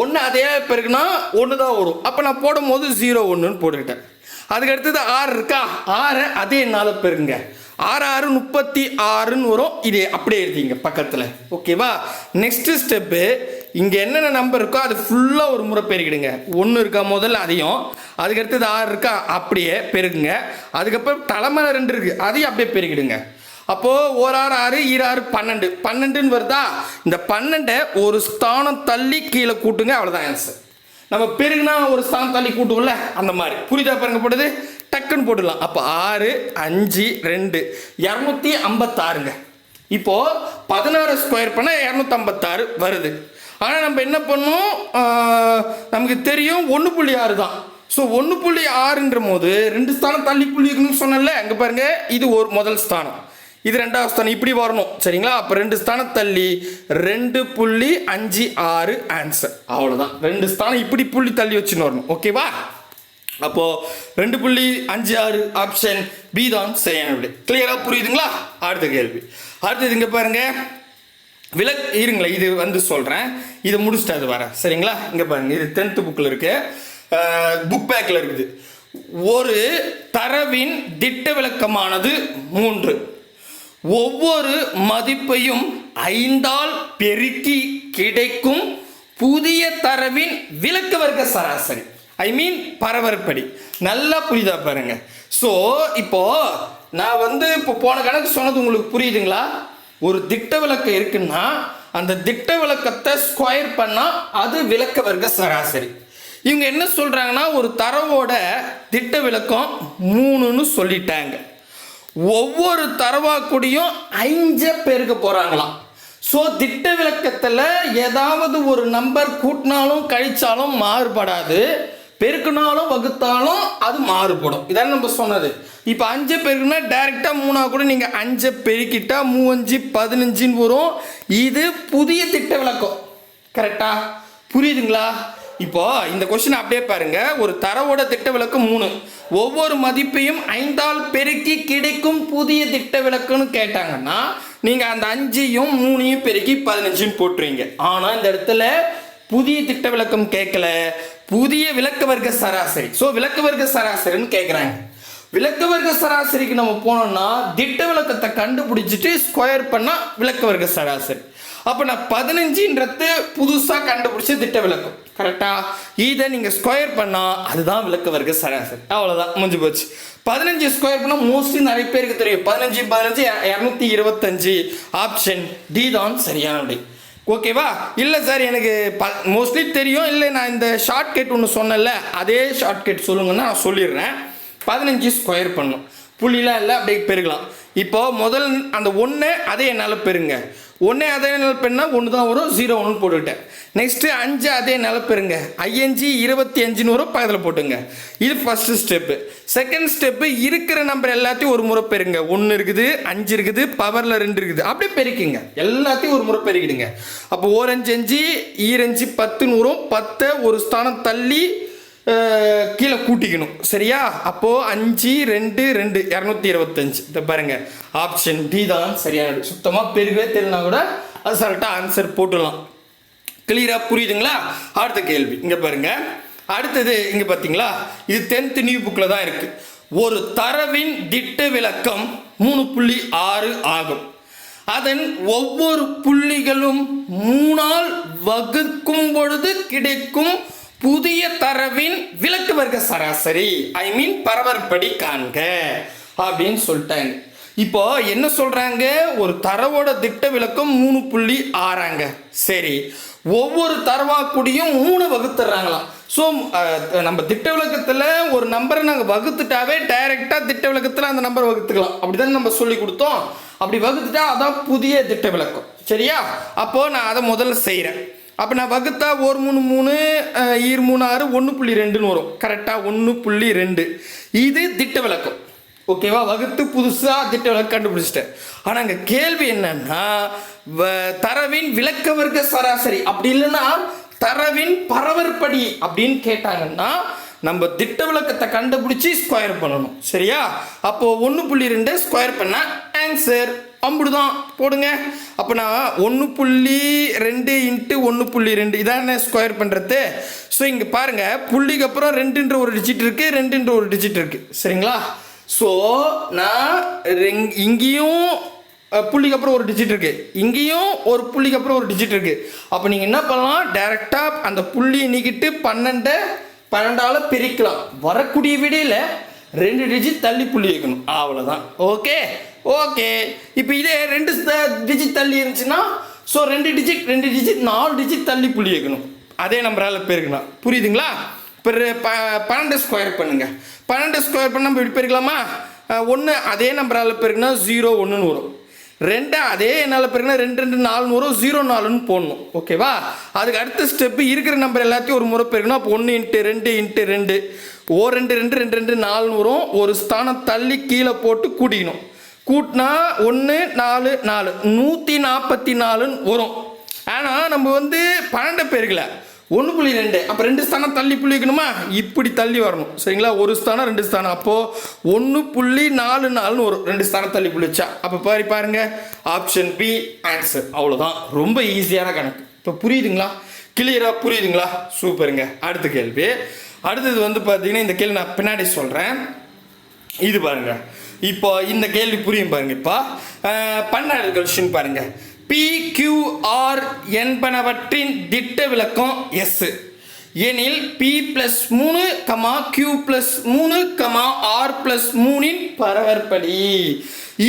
ஒன்று அதே பெருக்குன்னா ஒன்று தான் வரும். அப்போ நான் போடும்போது ஜீரோ ஒன்றுன்னு போட்டுக்கிட்டேன். அதுக்கு அடுத்தது ஆறு இருக்கா? ஆறை அதே என்னால் பெருங்க ஆறு ஆறு முப்பத்தி ஆறுன்னு வரும். இது அப்படியே எழுதிங்க பக்கத்தில். ஓகேவா நெக்ஸ்ட் ஸ்டெப்பு இங்கே என்னென்ன நம்பர் இருக்கோ அது ஃபுல்லாக ஒரு முறை பெருகிடுங்க ஒன்று இருக்கா முதல்ல அதையும் அதுக்கடுத்தது ஆறு இருக்கா அப்படியே பெருகுங்க அதுக்கப்புறம் தலைமையில ரெண்டு இருக்குது அதையும் அப்படியே பெருகிடுங்க அப்போது ஒரு ஆறு ஆறு ஈராறு பன்னெண்டு. பன்னெண்டுன்னு வருதா? இந்த பன்னெண்டை ஒரு ஸ்தானம் தள்ளி கீழே கூட்டுங்க அவ்வளோதான் ஆன்சர் நம்ம பெருகுனா ஒரு ஸ்தானம் தள்ளி கூட்டுவோம்ல அந்த மாதிரி. புரிதா பாருங்க போடுது டக்குன்னு போட்டுடலாம். அப்போ ஆறு அஞ்சு ரெண்டு. இரநூத்தி ஐம்பத்தாறுங்க இப்போது பதினாறு ஸ்கொயர் பண்ணால் இரநூத்தம்பத்தாறு வருது. ஆனால் நம்ம என்ன பண்ணோம்? நமக்கு தெரியும் ஒன்று புள்ளி ஆறு தான். ஸோ ஒன்று புள்ளி ஆறுன்ற போது ரெண்டு ஸ்தானம் தள்ளி புள்ளி இருக்குன்னு சொன்னல அங்கே பாருங்கள் இது ஒரு முதல் ஸ்தானம். இது ரெண்டாவது ஸ்தானம். இப்படி வரணும். சரிங்களா? அப்போ ரெண்டு ஸ்தானம் தள்ளி ரெண்டு புள்ளி அஞ்சு ஆறு ஆன்சர் அவ்வளோதான் ரெண்டு ஸ்தானம் இப்படி புள்ளி தள்ளி வச்சுன்னு வரணும். ஓகேவா அப்போது ரெண்டு புள்ளி அஞ்சு ஆறு ஆப்ஷன் பி தான் சரியான விடை. கிளியரா புரியுதுங்களா? அடுத்த கேள்வி. அடுத்தது இங்கே பாருங்கள் விலக் இருங்களேன் இது வந்து சொல்கிறேன் இதை முடிச்சுட்டு அது வரேன். சரிங்களா? இங்கே பாருங்கள் இது டென்த்து புக்கில் இருக்கு. புக் பேக்கில் இருக்குது. ஒரு தரவின் திட்ட விளக்கமானது மூன்று. ஒவ்வொரு மதிப்பையும் ஐந்தால் பெருக்கி கிடைக்கும் புதிய தரவின் விளக்க வர்க்க சராசரி. ஐ மீன் பரபரப்படி. நல்லா புரியுதா பாருங்க. ஸோ இப்போ நான் வந்து இப்போ போன கணக்கு சொன்னது உங்களுக்கு புரியுதுங்களா? ஒரு திட்ட விளக்கம் இருக்குன்னா அந்த திட்ட விளக்கத்தை ஸ்கொயர் பண்ணால் அது விளக்க வர்க்க சராசரி. இவங்க என்ன சொல்கிறாங்கன்னா ஒரு தரவோட திட்ட விளக்கம் மூணுன்னு சொல்லிட்டாங்க. ஒவ்வொரு தரவாக்கூடியும் அஞ்ச பேருக்கு போகிறாங்களாம் ஸோ திட்ட விளக்கத்தில் ஏதாவது ஒரு நம்பர் கூட்டினாலும் கழித்தாலும் மாறுபடாது. பெருக்கினாலும் வகுத்தாலும் அது மாறுபடும். இதான் நம்ம சொன்னது. இப்போ அஞ்சு பெருக்குனா டைரெக்டாக மூணாக கூட நீங்கள் அஞ்சை பெருக்கிட்டா மூவஞ்சு பதினஞ்சுன்னு வரும். இது புதிய திட்ட விளக்கம். கரெக்டா புரியுதுங்களா? இப்போ இந்த கொஸ்டின் அப்படியே பாருங்க. ஒரு தரவோட திட்ட விளக்கம் மூணு. ஒவ்வொரு மதிப்பையும் ஐந்தால் பெருக்கி கிடைக்கும் புதிய திட்ட விளக்குன்னு கேட்டாங்கன்னா நீங்க அந்த அஞ்சையும் மூணையும் பெருக்கி பதினஞ்சுன்னு போட்டுருவீங்க. ஆனா இந்த இடத்துல புதிய திட்ட விளக்கம் கேட்கல. புதிய விளக்க வர்க்க சராசரி. ஸோ விளக்க வர்க்க சராசரின்னு கேட்குறாங்க விளக்க வர்க்க சராசரிக்கு நம்ம போனோம்னா திட்ட விளக்கத்தை கண்டுபிடிச்சிட்டு ஸ்கொயர் பண்ணால் விளக்க வர்க்க சராசரி. அப்போ நான் பதினஞ்சுன்றது புதுசாக கண்டுபிடிச்ச திட்ட விளக்கம். கரெக்டாக இதை நீங்கள் ஸ்கொயர் பண்ணால் அதுதான் விளக்க வர்க்க சராசரி. அவ்வளோதான் முடிஞ்சு போச்சு. பதினஞ்சு ஸ்கொயர் பண்ணால் மோஸ்ட்லி நிறைய பேருக்கு தெரியும். பதினஞ்சு பதினஞ்சு இரநூத்தி இருபத்தஞ்சு. ஆப்ஷன் டி தான் சரியான ஓகேவா இல்லை சார் எனக்கு ப மோஸ்ட்லி தெரியும். இல்லை நான் இந்த ஷார்ட்கட் ஒன்று சொன்னேன்ல அதே ஷார்ட்கட் சொல்லுங்கன்னா நான் சொல்லிடுறேன். பதினஞ்சு ஸ்கொயர் பண்ணும். புள்ளிலாம் இல்லை அப்படியே பெருகலாம். இப்போது முதல் அந்த ஒன்று அதே என்னால் பெருங்க. ஒன்றே அதே நிலப்பெண்ணா ஒன்று தான் வரும் ஜீரோ ஒன்று போட்டுக்கிட்டேன். நெக்ஸ்ட்டு அஞ்சு அதே நிலப்பெருங்க. ஐஎன்ஜி இருபத்தி அஞ்சுன்னு வரும் பக்கத்தில் போட்டுங்க. இது ஃபஸ்ட்டு ஸ்டெப்பு செகண்ட் ஸ்டெப்பு இருக்கிற நம்பர் எல்லாத்தையும் ஒரு முறை பெருங்க. ஒன்று இருக்குது அஞ்சு இருக்குது பவரில் ரெண்டு இருக்குது. அப்படியே பெருக்கிங்க. எல்லாத்தையும் ஒரு முறை பெருக்கிடுங்க. அப்போ ஓரஞ்சு அஞ்சு ஈரஞ்சு பத்துன்னு வரும். பத்தை ஒரு ஸ்தானம் தள்ளி கீழே கூட்டிக்கணும். சரியா? அப்போது அஞ்சு ரெண்டு ரெண்டு இரநூத்தி இருபத்தஞ்சு. இதை பாருங்க. ஆப்ஷன் டி தான் சரியானது சுத்தமாக பெருகவே தெரியலனா கூட அது அசால்ட்டாக ஆன்சர் போட்டுடலாம். கிளியராக புரியுதுங்களா? அடுத்த கேள்வி. இங்கே பாருங்க. அடுத்தது இங்கே பார்த்தீங்களா இது டென்த் நியூ புக்கில் தான் இருக்குது ஒரு தரவின் திட்ட விளக்கம் மூணு புள்ளி ஆறு ஆகும். அதன் ஒவ்வொரு புள்ளிகளும் மூணால் வகுக்கும் பொழுது கிடைக்கும் புதிய தரவின் விளக்கு வர்க்க சராசரி. ஐ மீன் பரவற்படி காண்க. அப்படின்னு சொல்லிட்டாங்க. இப்போ என்ன சொல்றாங்க? ஒரு தரவோட திட்ட விளக்கம் மூணு புள்ளி ஆறாங்க. சரி. ஒவ்வொரு தரவா கூடியும் மூணு வகுத்துறாங்களாம். ஸோ நம்ம திட்ட விளக்கத்தில் ஒரு நம்பரை நாங்கள் வகுத்துட்டாவே டைரெக்டாக திட்ட விளக்கத்தில் அந்த நம்பரை வகுத்துக்கலாம். அப்படி தானே நம்ம சொல்லி கொடுத்தோம். அப்படி வகுத்துட்டா அதான் புதிய திட்ட விளக்கம். சரியா? அப்போ நான் அதை முதல்ல செய்கிறேன் அப்போ நான் வகுத்தா ஒரு மூணு மூணு ஈர் மூணு ஆறு ஒன்று புள்ளி ரெண்டுன்னு வரும். கரெக்டாக ஒன்று புள்ளி ரெண்டு. இது திட்ட விளக்கம். ஓகேவா வகுத்து புதுசாக திட்ட விளக்கம் கண்டுபிடிச்சிட்டேன். ஆனால் அங்கே கேள்வி என்னன்னா வ- தரவின் விளக்க வர்க்க சராசரி. அப்படி இல்லைன்னா தரவின் பரவற்படி அப்படின்னு கேட்டாங்கன்னா நம்ம திட்ட விளக்கத்தை கண்டுபிடிச்சி ஸ்கொயர் பண்ணணும். சரியா? அப்போ ஒன்று புள்ளி ரெண்டு ஸ்கொயர் பண்ண ஆன்சர் அம்புடுதான் போடுங்க. அப்போனா ஒன்று புள்ளி ரெண்டு இன்ட்டு ஒன்று புள்ளி ரெண்டு இதான ஸ்கொயர் பண்ணுறது ஸோ இங்கே பாருங்கள் புள்ளிக்கு அப்புறம் ரெண்டுன்ற ஒரு டிஜிட் இருக்குது ரெண்டுன்ற ஒரு டிஜிட் இருக்குது சரிங்களா? ஸோ நான் ரெங்- இங்கேயும் புள்ளிக்கு அப்புறம் ஒரு டிஜிட் இருக்குது இங்கேயும் ஒரு புள்ளிக்கு அப்புறம் ஒரு டிஜிட் இருக்குது அப்போ நீங்கள் என்ன பண்ணலாம்? டைரெக்டாக அந்த புள்ளியை நீக்கிட்டு பன்னெண்டை பன்னெண்டால் பிரிக்கலாம். வரக்கூடிய விடையில் ரெண்டு டிஜிட் தள்ளி புள்ளி வைக்கணும் அவ்வளோதான் ஓகே ஓகே. இப்போ இதே ரெண்டு டிஜிட் தள்ளி இருந்துச்சுன்னா ஸோ ரெண்டு டிஜிட் ரெண்டு டிஜிட் நாலு டிஜிட் தள்ளி புள்ளி வைக்கணும் அதே நம்பரால் பெருக்கணும் புரியுதுங்களா? இப்போ ரெ- ப பன்னெண்டு ஸ்கொயர் பண்ணுங்க. பன்னெண்டு ஸ்கொயர் பண்ண நம்ம இப்படி பெருக்கலாமா? ஒன்று அதே நம்பரால் பெருக்குனா ஜீரோ ஒன்றுன்னு வரும். ரெண்டு அதே என்னால் பிறகுனா ரெண்டு ரெண்டு நாலுன்னு வரும். ஜீரோ நாலுன்னு போடணும். ஓகேவா அதுக்கு அடுத்த ஸ்டெப்பு இருக்கிற நம்பர் எல்லாத்தையும் ஒரு முறை பெருக்கணும் அப்போ ஒன்று இன்ட்டு ரெண்டு இன்ட்டு ரெண்டு. ஓ ரெண்டு ரெண்டு ரெண்டு ரெண்டு நாலுன்னு வரும். ஒரு ஸ்தானம் தள்ளி கீழே போட்டு கூட்டிக்கணும். கூட்டினா ஒன்று நாலு நாலு. நூற்றி நாற்பத்தி நாலுன்னு வரும். ஆனால் நம்ம வந்து பன்னெண்டு பேருக்கல ஒன்று புள்ளி ரெண்டு. அப்போ ரெண்டு ஸ்தானம் தள்ளி புள்ளி வைக்கணுமா? இப்படி தள்ளி வரணும். சரிங்களா? ஒரு ஸ்தானம் ரெண்டு ஸ்தானம். அப்போது ஒன்று புள்ளி நாலு நாலுன்னு வரும். ரெண்டு ஸ்தானம் தள்ளி புள்ளி வச்சா அப்போ பாரு பாருங்க. ஆப்ஷன் பி ஆன்சர் அவ்வளோதான் ரொம்ப ஈஸியான கணக்கு. இப்போ புரியுதுங்களா? கிளியராக புரியுதுங்களா? சூப்பருங்க. அடுத்த கேள்வி. அடுத்தது வந்து பார்த்தீங்கன்னா இந்த கேள்வி நான் பின்னாடி சொல்கிறேன் இது பாருங்க. இப்போ இந்த கேள்வி புரியும் பாருங்க. இப்போ பன்னெண்டு கொஸ்டின் பாருங்க. பி கியூஆர் என்பனவற்றின் திட்ட விளக்கம் எஸ் எனில் பி பிளஸ் மூணு கமா கியூ பிளஸ் மூணு கமா ஆர் பிளஸ் மூணின் பரவற்படி.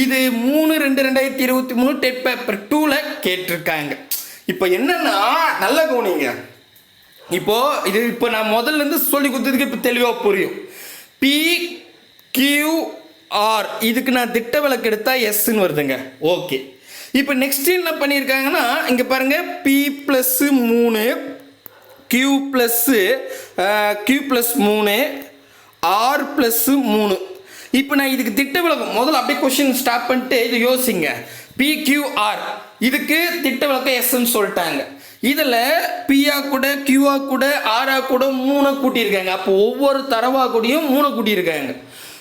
இது மூணு ரெண்டு ரெண்டாயிரத்தி இருபத்தி மூணு டெட் பேப்பர் டூவில் கேட்டிருக்காங்க. இப்போ என்னன்னா நல்ல கவனிங்க. இப்போ இது இப்போ நான் முதல்ல இருந்து சொல்லி கொடுத்ததுக்கு இப்போ தெளிவாக புரியும். பி கியூ ஆர் இதுக்கு நான் திட்ட விளக்கு எடுத்தா எஸ்ன்னு வருதுங்க. ஓகே இப்போ நெக்ஸ்ட் என்ன பண்ணியிருக்காங்கன்னா இங்கே பாருங்க பி ப்ளஸ் மூணு கியூ ப்ளஸ்ஸு கியூ ப்ளஸ் மூணு ஆர் ப்ளஸ்ஸு மூணு. இப்போ நான் இதுக்கு திட்ட விளக்கம் முதல்ல அப்படியே கொஷின் ஸ்டாப் பண்ணிட்டு இது யோசிங்க. பிக்யூஆர் இதுக்கு திட்ட விளக்கம் எஸ்ன்னு சொல்லிட்டாங்க. இதில் பிஆ கூட கியூஆ கூட ஆரா கூட மூணை கூட்டியிருக்காங்க. அப்போ ஒவ்வொரு தரவா கூடயும் மூணை கூட்டியிருக்காங்க.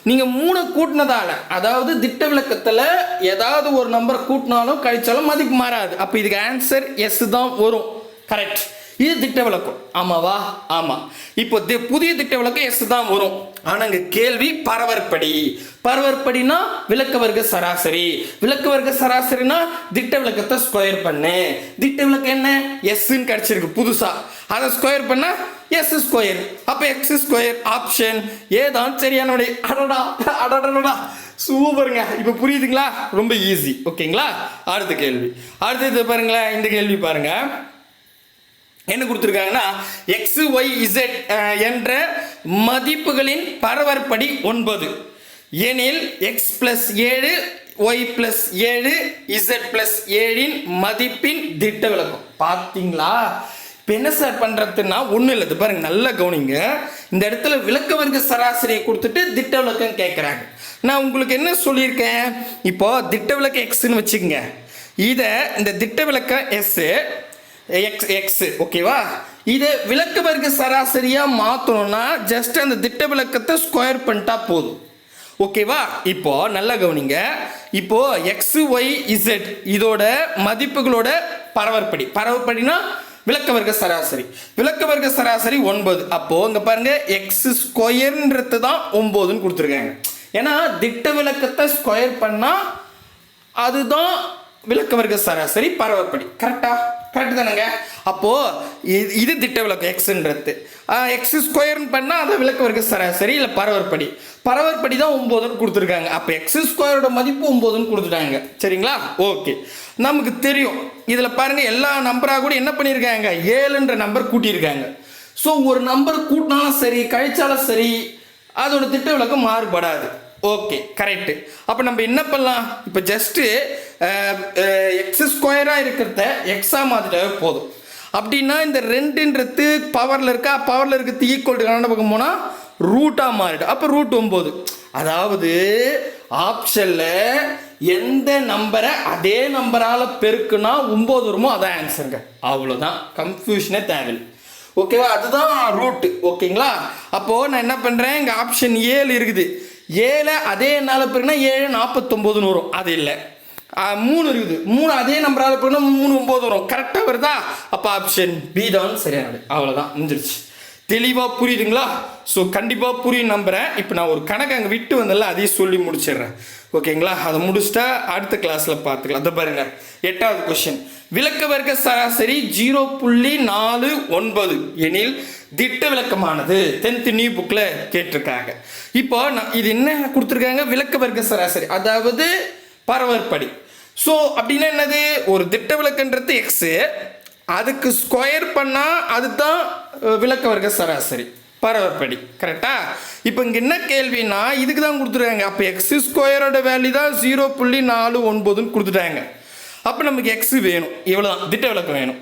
நீங்கள் மூணை கூட்டினதால அதாவது திட்ட விளக்கத்தில் ஏதாவது ஒரு நம்பர் கூட்டினாலும் கழிச்சாலும் மதிப்பு மாறாது. அப்போ இதுக்கு ஆன்சர் எஸ் தான் வரும். கரெக்ட் இது திட்ட விளக்கம் ஆமாவா ஆமா. இப்போ தி- புதிய திட்ட விளக்கம் எஸ் தான் வரும். ஆனா இங்க கேள்வி பரவற்படி. பரவற்படினா விளக்க வர்க்க சராசரி. விளக்க வர்க்க சராசரினா திட்ட விளக்கத்தை ஸ்கொயர் பண்ணு. திட்ட விளக்கம் என்ன எஸ்ன்னு கிடைச்சிருக்கு புதுசா. அதை ஸ்கொயர் பண்ணால் எஸ் ஸ்கொயர் அப்போ எக்ஸ் ஸ்கொயர் ஆப்ஷன் ஏதான் சரியான விடை அடடா அடடடா சூப்பருங்க இப்போ புரியுதுங்களா? ரொம்ப ஈஸி ஓகேங்களா அடுத்த கேள்வி. அடுத்தது பாருங்களேன். இந்த கேள்வி பாருங்க. என்ன கொடுத்துருக்காங்கன்னா எக்ஸ் ஒய் இசட் என்ற மதிப்புகளின் பரவற்படி ஒன்பது. எனில் எக்ஸ் பிளஸ் ஏழு ஒய் பிளஸ் ஏழு இசட் பிளஸ் ஏழின் மதிப்பின் திட்ட விளக்கம். பார்த்தீங்களா இப்போ என்ன சார் பண்ணுறதுன்னா ஒன்றும் இல்லை. இது பாருங்க நல்லா கவனிங்க. இந்த இடத்துல விளக்க வர்க்க சராசரியை கொடுத்துட்டு திட்ட விளக்கம் கேட்குறாங்க நான் உங்களுக்கு என்ன சொல்லியிருக்கேன்? இப்போ திட்ட விளக்கம் எக்ஸ்ன்னு வச்சுக்கோங்க. இதை இந்த திட்ட விளக்கம் எஸ்ஸு எக்ஸ் எக்ஸ் ஓகேவா இதை விளக்கு வர்க்க சராசரியாக மாற்றணும்னா ஜஸ்ட் அந்த திட்ட விளக்கத்தை ஸ்கொயர் பண்ணிட்டா போதும். ஓகேவா இப்போ நல்லா கவனிங்க. இப்போ எக்ஸ் ஒய் இசட் இதோட மதிப்புகளோட பரவற்படி. பரவற்படினா விளக்க வர்க்க சராசரி. விளக்க வர்க்க சராசரி ஒன்பது. அப்போ இங்க பாருங்க எக்ஸ் ஸ்கொயர்ன்றது தான் ஒன்பதுன்னு கொடுத்துருக்காங்க. ஏன்னா திட்ட விளக்கத்தை ஸ்கொயர் பண்ணா அதுதான் விளக்க வர்க்க சராசரி பரவற்படி. கரெக்டா கரெக்டு தானேங்க? அப்போது இது இது திட்ட விளக்கம் எக்ஸுன்றது எக்ஸ் ஸ்கொயர்னு பண்ணால் அதை விளக்க வர்க்க சராசரி இல்லை பரவற்படி. பரவற்படி தான் ஒம்போதுன்னு கொடுத்துருக்காங்க. அப்போ எக்ஸ் ஸ்கொயரோட மதிப்பு ஒம்போதுன்னு கொடுத்துட்டாங்க. சரிங்களா? ஓகே நமக்கு தெரியும். இதில் பாருங்கள் எல்லா நம்பராக கூட என்ன பண்ணியிருக்காங்க ஏழுன்ற நம்பர் கூட்டியிருக்காங்க ஸோ ஒரு நம்பர் கூட்டினாலும் சரி கழிச்சாலும் சரி அதோட திட்ட விளக்கம் மாறுபடாது. ஓகே கரெக்டு அப்போ நம்ம என்ன பண்ணலாம்? இப்போ ஜஸ்ட்டு எக்ஸ் ஸ்கொயராக இருக்கிறத எக்ஸாக மாற்றிட்டாவே போதும். அப்படின்னா இந்த ரெண்டுன்றது பவரில் இருக்கா? பவரில் இருக்கிறது ஈக்குவல் கணக்கு பக்கம் போனால் ரூட்டாக மாறிடும். அப்போ ரூட் ஒம்பது அதாவது ஆப்ஷனில் எந்த நம்பரை அதே நம்பரால் பெருக்குனா ஒம்பது வருமோ? அதான் ஆன்சருங்க அவ்வளோதான் கன்ஃபியூஷனே தேவையில்லை. ஓகேவா அதுதான் ரூட்டு ஓகேங்களா அப்போது நான் என்ன பண்ணுறேன் இங்கே ஆப்ஷன் ஏழு இருக்குது. ஏழை அதே என்னால் பிறகுனா ஏழு நாற்பத்தொம்போதுன்னு வரும் அது இல்லை. மூணு இருக்குது. மூணு அதே நம்பரால் பிறகுனா மூணு ஒம்பது வரும். கரெக்டாக வருதா? அப்போ ஆப்ஷன் பி தான் சரியானது. அவ்வளோதான் முடிஞ்சிருச்சு. தெளிவாக புரியுதுங்களா? ஸோ கண்டிப்பாக புரியும் நம்புகிறேன் இப்போ நான் ஒரு கணக்கு அங்கே விட்டு வந்தல அதையும் சொல்லி முடிச்சிடுறேன். ஓகேங்களா? அதை முடிச்சுட்டா அடுத்த கிளாஸில் பார்த்துக்கலாம் அதை பாருங்க எட்டாவது கொஷின் விளக்க வர்க்க சராசரி ஜீரோ புள்ளி நாலு ஒன்பது எனில் திட்ட விளக்கமானது. டென்த் நியூ புக்கில் கேட்டிருக்காங்க. இப்போ நான் இது என்ன கொடுத்துருக்காங்க? விளக்க வர்க்க சராசரி அதாவது பரவற்படி. ஸோ அப்படின்னா என்னது? ஒரு திட்ட விளக்கன்றது எக்ஸு அதுக்கு ஸ்கொயர் பண்ணால் அதுதான் விளக்க வர்க்க சராசரி. பரவற்படி கரெக்டா இப்போ இங்கே என்ன கேள்வினா இதுக்கு தான் கொடுத்துருக்காங்க. அப்போ எக்ஸ் ஸ்கொயரோட வேல்யூ தான் ஜீரோ புள்ளி நாலு ஒன்பதுன்னு கொடுத்துட்டாங்க. அப்போ நமக்கு எக்ஸ் வேணும். இவ்வளோ தான் திட்ட விளக்கம் வேணும்.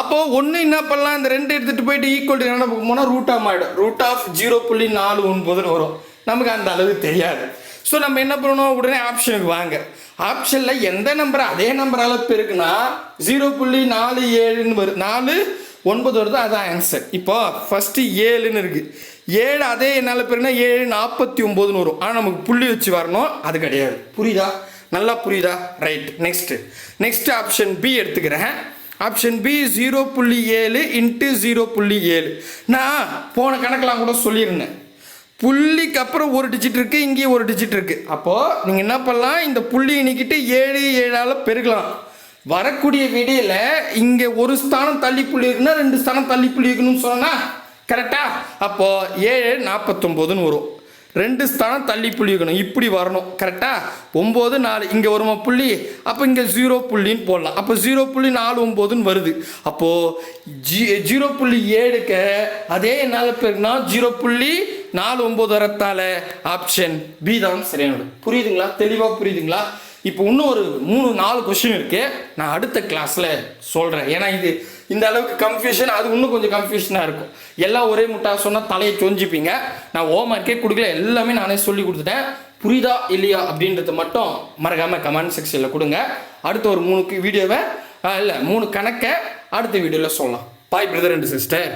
அப்போது ஒன்று என்ன பண்ணலாம்? இந்த ரெண்டு எடுத்துகிட்டு போயிட்டு ஈக்குவல் என்ன போனால் ரூட் மாறிடும். ரூட் ஆஃப் ஜீரோ புள்ளி நாலு ஒன்பதுன்னு வரும். நமக்கு அந்த அளவு தெரியாது. ஸோ நம்ம என்ன பண்ணணும்? உடனே ஆப்ஷனுக்கு வாங்க. ஆப்ஷனில் எந்த நம்பர் அதே நம்பரால் பெருக்குனா ஜீரோ புள்ளி நாலு ஏழுன்னு வரும் நாலு ஒன்பது வருது அதான் ஆன்சர் இப்போ ஃபஸ்ட்டு ஏழுன்னு இருக்குது ஏழு அதே என்னால் பேருனா ஏழு நாற்பத்தி ஒம்போதுன்னு வரும். ஆனால் நமக்கு புள்ளி வச்சு வரணும். அது கிடையாது. புரியுதா? நல்லா புரியுதா? Right next next option B எடுத்துக்கிறேன். ஆப்ஷன் பி ஜீரோ புள்ளி ஏழு இன்ட்டு ஜீரோ புள்ளி ஏழு. நான் போன கணக்கெலாம் கூட சொல்லியிருந்தேன். புள்ளிக்கு அப்புறம் ஒரு டிஜிட் இருக்குது இங்கேயும் ஒரு டிஜிட் இருக்குது அப்போது நீங்கள் என்ன பண்ணலாம்? இந்த புள்ளி நீக்கிட்டு ஏழு ஏழால் பெருக்கலாம். வரக்கூடிய விடையில் இங்கே ஒரு ஸ்தானம் தள்ளி புள்ளி இருக்குன்னா ரெண்டு ஸ்தானம் தள்ளி புள்ளி இருக்கணும்னு சொன்னா கரெக்டா அப்போது ஏழு நாற்பத்தொம்போதுன்னு வரும். ரெண்டு ஸ்தானம் தள்ளி புள்ளி இருக்கணும். இப்படி வரணும். கரெக்டா ஒம்பது நாலு. இங்கே வருமா புள்ளி? அப்போ இங்கே ஜீரோ புள்ளின்னு போடலாம். அப்போ ஜீரோ புள்ளி நாலு ஒம்போதுன்னு வருது. அப்போது ஜீ ஜீரோ புள்ளி ஏழுக்க அதே என்னால் பேருக்குன்னா ஜீரோ புள்ளி நாலு ஒம்பது வரத்தால ஆப்ஷன் பி தான் சரியானது. புரியுதுங்களா? தெளிவாக புரியுதுங்களா? இப்போ இன்னும் ஒரு மூணு நாலு கொஷின் இருக்குது நான் அடுத்த கிளாஸில் சொல்கிறேன் ஏன்னா இது இந்த அளவுக்கு கன்ஃபியூஷன் அது இன்னும் கொஞ்சம் கன்ஃபியூஷனாக இருக்கும். எல்லாம் ஒரே முட்டா சொன்னால் தலையை சொஞ்சிப்பீங்க. நான் ஹோம் ஒர்க்கே கொடுக்கல. எல்லாமே நானே சொல்லி கொடுத்துட்டேன். புரியுதா இல்லையா அப்படின்றத மட்டும் மறக்காமல் கமெண்ட் செக்ஷனில் கொடுங்க. அடுத்த ஒரு மூணு வீடியோவை இல்லை மூணு கணக்கை அடுத்த வீடியோவில் சொல்லலாம். பாய் பிரதர் அண்ட் சிஸ்டர்